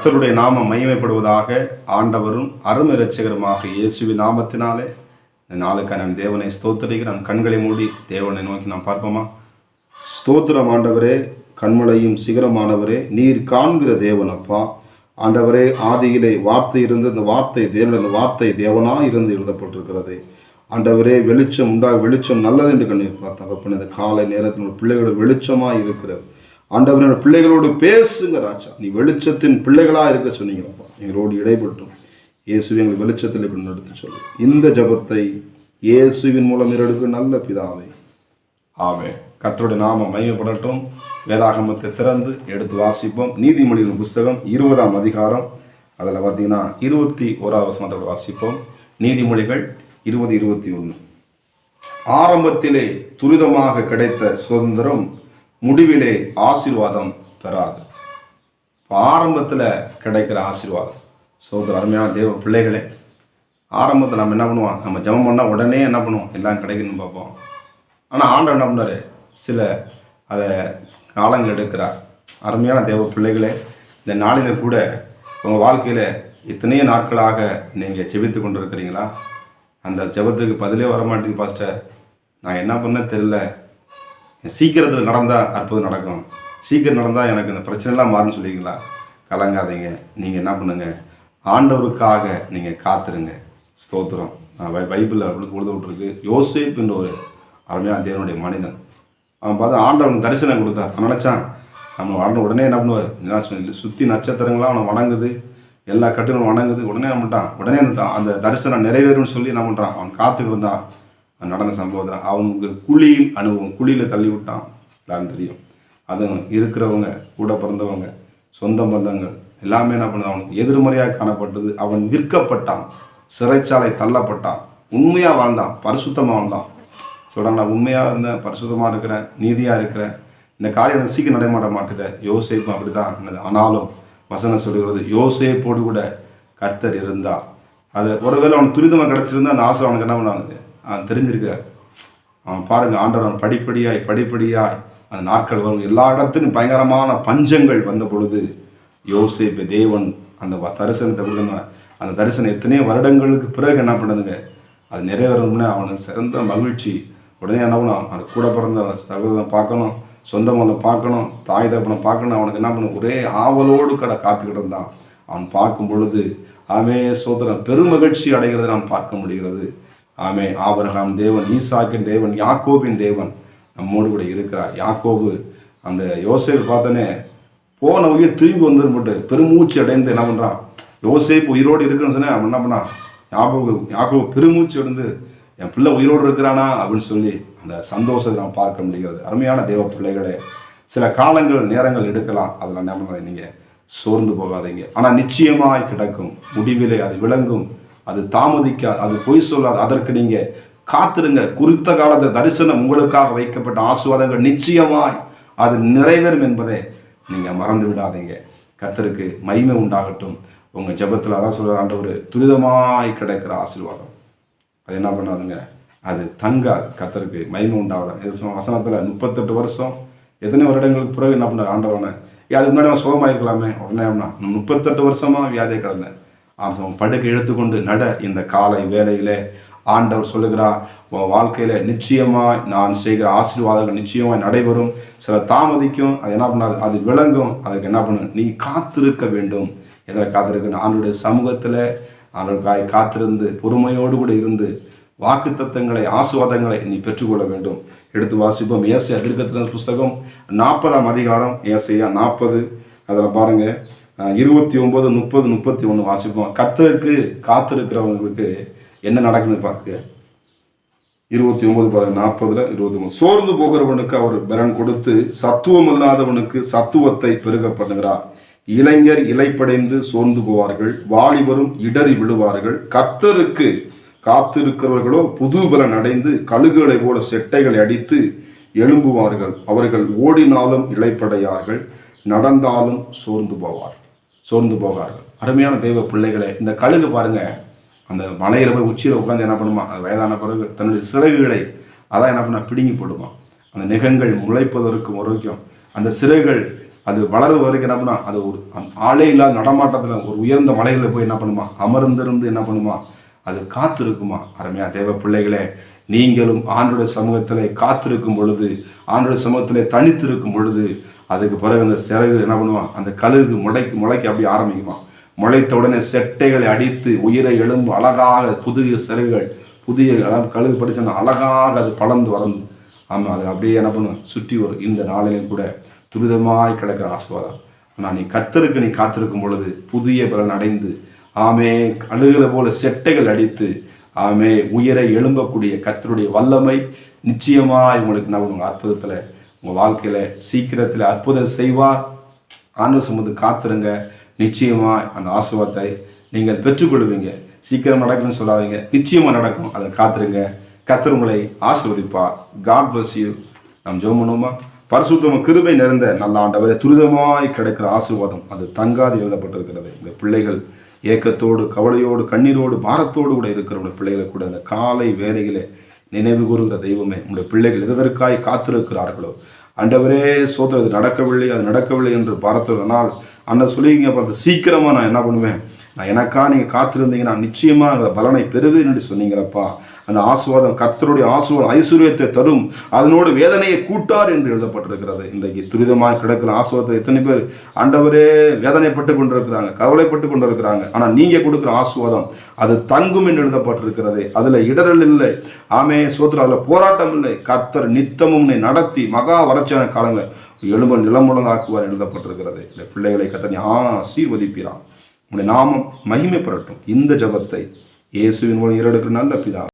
கர்த்தருடைய நாமம் மகிமைப்படுவதாக ஆண்டவரும் அருமை இரட்சகருமாக இயேசுவின் நாமத்தினாலே. இந்த நாளுக்கு நான் தேவனை ஸ்தோத்தரிக்கிறேன். கண்களை மூடி தேவனை நோக்கி நான் பார்ப்போமா? ஸ்தோத்திரம் ஆண்டவரே கண்மலையும் சிகரமானவரே நீர் காண்கிற தேவனப்பா ஆண்டவரே ஆதியிலே வார்த்தை இருந்து அந்த வார்த்தை தேவன் அந்த வார்த்தை தேவனாக இருந்து எழுதப்பட்டிருக்கிறது. ஆண்டவரே வெளிச்சம் உண்டாக வெளிச்சம் நல்லது என்று கண்ணீர் தகப்பன் இந்த காலை நேரத்தில் பிள்ளைகளோட வெளிச்சமாக இருக்கிறது. ஆண்டவரோட பிள்ளைகளோடு பேசுங்க ராஜா. நீ வெளிச்சத்தின் பிள்ளைகளா இருக்க சொன்னீங்களப்பா எங்களோடு இடைப்பட்டும். இயேசு எங்கள் வெளிச்சத்தில் இப்படி நடத்தி சொல்லு. இந்த ஜபத்தை இயேசுவின் மூலம் இரடுக்கு நல்ல பிதாவே. ஆவே கர்த்தருடைய நாம மையப்படட்டும் வேதாகமத்தை திறந்து எடுத்து வாசிப்போம். நீதிமொழிகளின் புஸ்தகம் இருபதாம் அதிகாரம். அதில் பார்த்தீங்கன்னா இருபத்தி ஓராவது வசனத்தை வாசிப்போம். நீதிமொழிகள் இருபது இருபத்தி ஒன்று. ஆரம்பத்திலே துரிதமாக கிடைத்த சுதந்திரம் முடிவிலே ஆசீர்வாதம் பெறாது இப்போ ஆரம்பத்தில் கிடைக்கிற ஆசீர்வாதம். சோதர அருமையான தேவ பிள்ளைகளே ஆரம்பத்தில் நம்ம என்ன பண்ணுவோம்? நம்ம ஜெபம் பண்ணால் உடனே என்ன பண்ணுவோம்? எல்லாம் கிடைக்கணும்னு பார்ப்போம். ஆனால் ஆண்டவர் என்ன பண்ணார்? சில அதை காலங்கள் எடுக்கிறார். அருமையான தேவ பிள்ளைகளே இந்த நாளில் கூட உங்கள் வாழ்க்கையில் இத்தனைய நாட்களாக நீங்கள் ஜெபித்து கொண்டு இருக்கிறீங்களா அந்த ஜெபத்துக்கு பதிலே வர மாட்டேங்குது பாஸ்டர். நான் என்ன பண்ண தெரியல. சீக்கிரத்தில் நடந்தால் அற்புதம் நடக்கும். சீக்கிரம் நடந்தால் எனக்கு இந்த பிரச்சனைலாம் மாறும்னு சொல்லிங்களா கலங்காதீங்க. நீங்கள் என்ன பண்ணுங்க? ஆண்டவருக்காக நீங்கள் காத்துருங்க. ஸ்தோத்திரம். நான் பை பைபிளில் அப்படி கொடுத்து விட்ருக்கு யோசேப்புன்ற ஒரு அருமையான தேவனுடைய மனிதன். அவன் பார்த்து ஆண்டவனுக்கு தரிசனம் கொடுத்தான் அவன் நினச்சான் நம்ம வளர்ந்த உடனே என்ன பண்ணுவார்? என்ன சொல்லி சுற்றி நட்சத்திரங்களாம் அவனை வணங்குது. எல்லா கட்டுகளும் வணங்குது. உடனே என்ன பண்ணிட்டான் உடனே அந்த அந்த தரிசனம் நிறைவேறும்னு சொல்லி என்ன பண்ணுறான் அவன் காத்துக்கிட்டு இருந்தான். நடந்த சம்பவத்தில் அவனுக்கு குழியின் அனுபவம் குழியில் தள்ளி விட்டான். எல்லாரும் தெரியும். அது இருக்கிறவங்க கூட பிறந்தவங்க சொந்த பந்தங்கள் எல்லாமே என்ன பண்ணுது? அவனுக்கு எதிர்மறையாக காணப்பட்டது. அவன் விற்கப்பட்டான். சிறைச்சாலை தள்ளப்பட்டான். உண்மையாக வாழ்ந்தான். பரிசுத்தமாக வாழ்ந்தான். சொல்கிறான் நான் உண்மையாக இருந்தேன் பரிசுத்தமாக இருக்கிறேன் நீதியாக இருக்கிறேன். இந்த காரியம் எனக்கு சீக்கிரம் நடைமாட மாட்டுது யோசேப்பும் அப்படி தான் ஆனாலும் வசனம் சொல்கிறது யோசேப்போடு கூட கர்த்தர் இருந்தா அது ஒருவேளை அவன் துரிதமாக கிடச்சிருந்தா அந்த ஆசை அவனுக்கு என்ன பண்ணாது தெரிஞ்சிருக்க. அவன் பாருங்க ஆண்டவர் அவன் படிப்படியாய் படிப்படியாய் அந்த நாட்கள் வரும். எல்லா இடத்துலையும் பயங்கரமான பஞ்சங்கள் வந்த பொழுது யோசேப்பு தேவன் அந்த தரிசனத்தை கொடுங்க அந்த தரிசனம் எத்தனையோ வருடங்களுக்கு பிறகு என்ன பண்ணுதுங்க அது நிறைவேறணும்னு அவனுக்கு சிறந்த மகிழ்ச்சி. உடனே என்ன பண்ணும் அவன் கூட பிறந்த சகோதரன் பார்க்கணும் சொந்த மகளை பார்க்கணும் தாய் தகப்பனை பார்க்கணும். அவனுக்கு என்ன பண்ண ஒரே ஆவலோடு கடை காத்துக்கிட்டு இருந்தான். அவன் பார்க்கும் பொழுது அவன் சோதரன் பெருமகிழ்ச்சி அடைகிறதை நாம் பார்க்க முடிகிறது. ஆமே ஆபரகாம் தேவன் ஈசாக்கின் தேவன் யாக்கோபின் தேவன் நம்மோடு கூட இருக்கிறார். யாக்கோபு அந்த யோசேப்பு பார்த்தனே போன உயிர் திரும்பி வந்துருப்பட்டு பெருமூச்சு அடைந்து என்ன பண்ணுறான் யோசேப்பு உயிரோடு இருக்குன்னு சொன்னேன். அவன் என்ன பண்ணான்? யாக்கோபு யாக்கோபு பெருமூச்சு அடைந்து என் பிள்ளை உயிரோடு இருக்கிறானா அப்படின்னு சொல்லி அந்த சந்தோஷத்தை நாம் பார்க்க முடிகிறது. அருமையான தேவ பிள்ளைகளே சில காலங்கள் நேரங்கள் எடுக்கலாம். அதில் என்ன பண்ணாதீங்க. நீங்கள் சோர்ந்து போகாதீங்க. ஆனால் நிச்சயமாய் கிடக்கும். முடிவிலே அது விளங்கும். அது தாமதிக்காது அது பொய் சொல்லாது அதற்கு நீங்கள் காத்திருங்க. குறித்த காலத்தை தரிசனம் உங்களுக்காக வைக்கப்பட்ட ஆசுவாதங்கள் நிச்சயமாய் அது நிறைவேறும் என்பதை நீங்கள் மறந்து விடாதீங்க. கத்தருக்கு மகிமை உண்டாகட்டும். உங்கள் ஜெபத்தில் அதான் சொல்கிற ஒரு துரிதமாய் கிடைக்கிற ஆசீர்வாதம். அது என்ன பண்ணாதுங்க? அது தங்காது. கர்த்தருக்கு மகிமை உண்டாகுது வசனத்தில் முப்பத்தெட்டு வருஷம் எத்தனை வருடங்களுக்கு பிறகு என்ன பண்ணுற ஆண்டவனை ஏன் அதுக்கு முன்னாடி அவன் சுகமாக இருக்கலாமே உடனே முப்பத்தெட்டு வருஷமா வியாதியை கிடந்தேன். படுக்கை எடுத்துக்கொண்டு நட இந்த காலை வேலையில் ஆண்டவர் சொல்லுகிறார் உன் வாழ்க்கையில் நிச்சயமாய் நான் செய்கிற ஆசீர்வாதங்கள் நிச்சயமாய் நடைபெறும். சில தாமதிக்கும் அது என்ன பண்ணாது அது விளங்கும். அதுக்கு என்ன பண்ணு நீ காத்திருக்க வேண்டும். எதில் காத்திருக்கணும்? ஆண்டுடைய சமூகத்தில் ஆண்டவருக்காய் காத்திருந்து பொறுமையோடு கூட இருந்து வாக்கு தத்தங்களை ஆசுவாதங்களை நீ பெற்றுக்கொள்ள வேண்டும். எடுத்து வாசிப்போம். ஏசையா திருக்கத்தின புஸ்தகம் நாற்பதாம் அதிகாரம் ஏசையா நாற்பது. அதில் பாருங்கள் இருபத்தி ஒன்பது முப்பது முப்பத்தி ஒன்று வாசிப்போம். கத்தருக்கு காத்திருக்கிறவங்களுக்கு என்ன நடக்குது பார்க்க இருபத்தி ஒன்பது பாருங்க நாற்பதுல இருபத்தி ஒன்பது சோர்ந்து போகிறவனுக்கு அவர் பலன் கொடுத்து சத்துவம் இல்லாதவனுக்கு சத்துவத்தை பெருக பண்ணுகிறார். இளைஞர் இலைப்படைந்து சோர்ந்து போவார்கள். வாலிபரும் இடறி விழுவார்கள். கத்தருக்கு காத்திருக்கிறவர்களோ புது பலன் அடைந்து கழுகுகளை போல செட்டைகளை அடித்து எழும்புவார்கள். அவர்கள் ஓடினாலும் இலைப்படையார்கள். நடந்தாலும் சோர்ந்து போவார்கள். சோர்ந்து போகிறார்கள் அருமையான தெய்வ பிள்ளைகளை இந்த கழுகு பாருங்க. அந்த மலையில் போய் உச்சியில் உட்காந்து என்ன பண்ணுமா? அது வயதான பிறகு தன்னுடைய சிறகுகளை அதான் என்ன பண்ண பிடுங்கி போடுமா. அந்த நிகங்கள் முளைப்பதற்கு வரைக்கும் அந்த சிறகுகள் அது வளர்வு வரைக்கும் என்ன பண்ணுமா? அது ஒரு ஆளே இல்லாத நடமாட்டத்தில் ஒரு உயர்ந்த மலைகளில் போய் என்ன பண்ணுமா? அமர்ந்திருந்து என்ன பண்ணுமா? அது காத்திருக்குமா? அருமையா தேவ பிள்ளைகளே நீங்களும் ஆண்டோட சமூகத்திலே காத்திருக்கும் பொழுது ஆண்டோட சமூகத்திலே தனித்திருக்கும் பொழுது அதுக்கு பிறகு அந்த சிறகு என்ன பண்ணுவான் அந்த கழுகு முளைக்கு முளைக்க அப்படி ஆரம்பிக்குமா? முளைத்த உடனே செட்டைகளை அடித்து உயிரை எழும்பு அழகாக புதிய சிறகுகள் புதிய கழுகு படித்த அழகாக அது பலந்து வளர்ந்து ஆமாம் அது அப்படியே என்ன பண்ணும்? சுற்றி வரும். இந்த நாளிலும் கூட துரிதமாய் கிடக்கிற ஆசீர்வாதம். ஆனால் நீ கத்தருக்கு நீ காத்திருக்கும் பொழுது புதிய பலன் அடைந்து ஆமே அழுகிற போல செட்டைகள் அடித்து ஆமே உயிரை எழும்பக்கூடிய கத்தருடைய வல்லமை நிச்சயமாய் உங்களுக்கு நான் உங்கள் அற்புதத்தில் உங்கள் வாழ்க்கையில் சீக்கிரத்தில் அற்புதம் செய்வார். ஆண்டு சுமந்து காத்துருங்க. நிச்சயமாய் அந்த ஆசீர்வாதத்தை நீங்கள் பெற்றுக்கொள்வீங்க. சீக்கிரம் நடக்கும்னு சொல்லாதீங்க. நிச்சயமாக நடக்கும். அதை காத்துருங்க. கத்தர் உங்களை ஆசீர்வதிப்பார். காட் bless யூ நாம் ஜெபம் பண்ணுவோமா? பரிசுத்தம கிருபை நிறைந்த நல்ல ஆண்டவரை துரிதமாய் கிடைக்கிற ஆசீர்வாதம். அது தங்காது எழுதப்பட்டிருக்கிறது. இந்த பிள்ளைகள் ஏக்கத்தோடு கவலையோடு கண்ணீரோடு பாரத்தோடு கூட இருக்கிற உடைய பிள்ளைகளை கூட அந்த காலை வேலைகளை நினைவு கூறுகிற தெய்வமே உங்களுடைய பிள்ளைகள் எதற்காய் காத்திருக்கிறார்களோ அண்டவரே சோதனை அது நடக்கவில்லை அது நடக்கவில்லை என்று பார்த்தனால் அண்ணன் சொல்லிங்க பார்த்து சீக்கிரமாக நான் என்ன பண்ணுவேன்? நான் எனக்கா நீங்கள் காத்திருந்தீங்கன்னா நிச்சயமாக அந்த பலனை பெறுவேன் என்று சொன்னீங்களப்பா. அந்த ஆசுவாதம் கர்த்தருடைய ஆசுவாதம் ஐஸ்வர்யத்தை தரும். அதனோடு வேதனையை கூட்டார் என்று எழுதப்பட்டிருக்கிறது. இன்றைக்கு துரிதமாக கிடக்கிற ஆசுவாதத்தை எத்தனை பேர் ஆண்டவரே வேதனைப்பட்டு கொண்டிருக்கிறாங்க கவலைப்பட்டு கொண்டிருக்கிறாங்க. ஆனால் நீங்கள் கொடுக்குற ஆசுவாதம் அது தங்கும் என்று எழுதப்பட்டிருக்கிறது. அதில் இடரல் இல்லை. ஆமே சோத்திர அதில் போராட்டம் இல்லை. கர்த்தர் நித்தமும் நடத்தி மகா வறட்சியான காலங்கள் எழும்ப நிலமுழங்காக்குவார் எழுதப்பட்டிருக்கிறது. இந்த பிள்ளைகளை கத்தனை ஆசீர்வதிப்பிறான் உன்னுடைய நாமம் மகிமை பெறட்டும் இந்த ஜபத்தை இயேசுவின் மூலம் இரடுக்கு நல்ல பிதா